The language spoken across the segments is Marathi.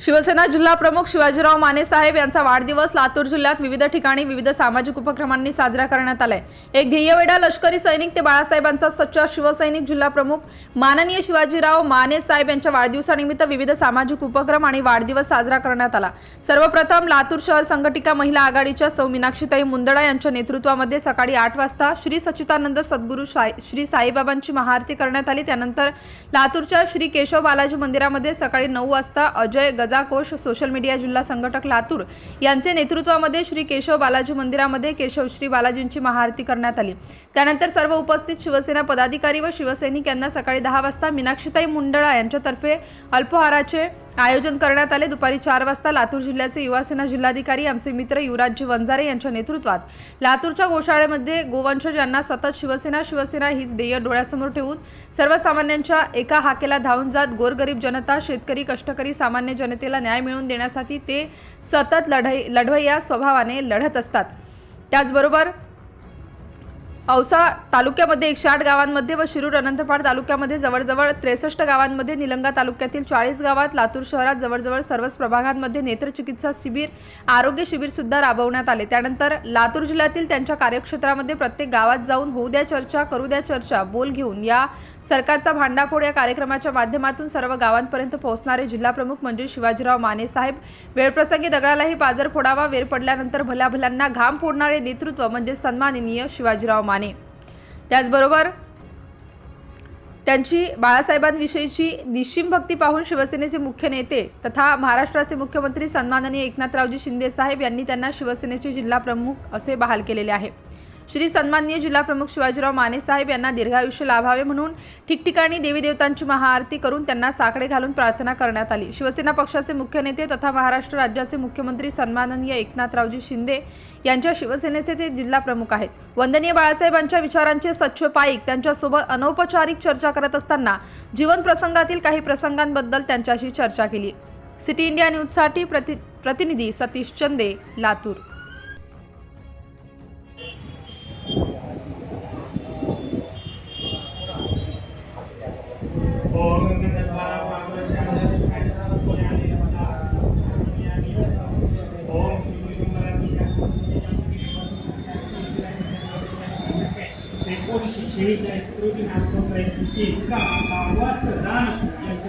शिवसेना जिल्हा प्रमुख शिवाजीराव माने साहेब यांचा वाढदिवस लातूर जिल्ह्यात विविध ठिकाणी विविध सामाजिक उपक्रमांनी साजरा करण्यात आलाय. एक ध्येयवेडा लष्करी सैनिक ते बाळासाहेबांचा सच्चा शिवसैनिक जिल्हा प्रमुख माननीय शिवाजीराव माने साहेब यांच्या वाढदिवसानिमित्त विविध सामाजिक उपक्रम आणि वाढदिवस साजरा करण्यात आला. सर्वप्रथम लातूर शहर संघटिका महिला आघाडीच्या सौ मीनाक्षीताई मुंदडा यांच्या नेतृत्वामध्ये सकाळी आठ वाजता श्री सच्चिदानंद सद्गुरू साई श्री साईबाबांची महाआरती करण्यात आली. त्यानंतर लातूरच्या श्री केशव बालाजी मंदिरामध्ये सकाळी नऊ वाजता अजय गजा जिल्हा गजाकोश सोशल मीडिया जिल्हा संघटक लातूर यांचे नेतृत्वामध्ये श्री केशव बालाजी मंदिरामध्ये केशव श्री बालाजींची महाआरती करण्यात आली. त्यानंतर सर्व उपस्थित शिवसेना पदाधिकारी व शिवसैनिक यांना सकाळी दहा वाजता मीनाक्षीताई मुंडळा यांच्यातर्फे अल्पहाराचे आयोजन करण्यात आले. दुपारी चार वाजता लातूर जिल्ह्याचे युवासेना जिल्हाधिकारी आमचे मित्र युवराजजी वंजारे यांच्या नेतृत्वात लातूरच्या गोशाळेमध्ये गोवंशज यांना सतत शिवसेना शिवसेना हीच ध्येय डोळ्यासमोर ठेवून सर्वसामान्यांच्या एका हाकेला धावून जात गोरगरीब जनता शेतकरी कष्टकरी सामान्य जनतेला न्याय मिळवून देण्यासाठी ते सतत लढाई लढवय्या स्वभावाने लढत असतात. त्याचबरोबर औसा तालुक्यामध्ये एकशे आठ गावांमध्ये व शिरूर अनंतपाळ तालुक्यामध्ये जवळजवळ त्रेसष्ट गावांमध्ये निलंगा तालुक्यातील चाळीस गावात लातूर शहरात जवळजवळ सर्वच प्रभागांमध्ये नेत्रचिकित्सा शिबिर आरोग्य शिबिर सुद्धा राबवण्यात आले. त्यानंतर लातूर जिल्ह्यातील त्यांच्या कार्यक्षेत्रामध्ये प्रत्येक गावात जाऊन होऊ द्या चर्चा करू द्या चर्चा बोल घेऊन या सरकारचा भांडाफोड या कार्यक्रमाच्या माध्यमातून सर्व गावांपर्यंत पोहोचणारे जिल्हाप्रमुख म्हणजे शिवाजीराव माने साहेब. वेळप्रसंगी दगडालाही पाजर फोडावा वेळ पडल्यानंतर भल्या भल्यांना घाम फोडणारे नेतृत्व म्हणजे सन्माननीय शिवाजीराव माने त्याचबरोबर त्यांची बाळासाहेबांविषयीची निश्चिम भक्ती पाहून शिवसेनेचे मुख्य नेते तथा महाराष्ट्राचे मुख्यमंत्री सन्माननीय एकनाथरावजी शिंदे साहेब यांनी त्यांना शिवसेनेचे जिल्हा प्रमुख असे बहाल केलेले आहे. श्री सन्माननीय जिल्हा प्रमुख शिवाजीराव माने साहेब यांना दीर्घायुष्य लाभावे म्हणून ठिकठिकाणी देवी देवतांची महाआरती करून त्यांना साकडे घालून प्रार्थना करण्यात आली. शिवसेना पक्षाचे मुख्य नेते तथा महाराष्ट्र राज्याचे मुख्यमंत्री सन्माननीय एकनाथरावजी शिंदे यांच्या शिवसेनेचे ते जिल्हा प्रमुख आहेत. वंदनीय बाळासाहेबांच्या विचारांचे सच्छ पाईक त्यांच्यासोबत अनौपचारिक चर्चा करत असताना जीवन प्रसंगातील काही प्रसंगांबद्दल त्यांच्याशी चर्चा केली. सिटी इंडिया न्यूजसाठी प्रति प्रतिनिधी सतीश चंदे लातूर. एकोणीसशे शेहेचाळीस रोजी नागपूरची वस्त्रदान यांचे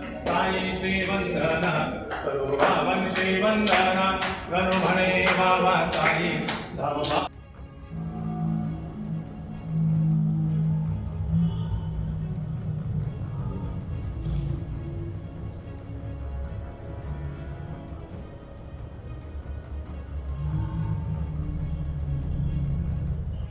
साई श्रीवंदना सर्व श्रीवंदना गरुभणे बाबा साई धाम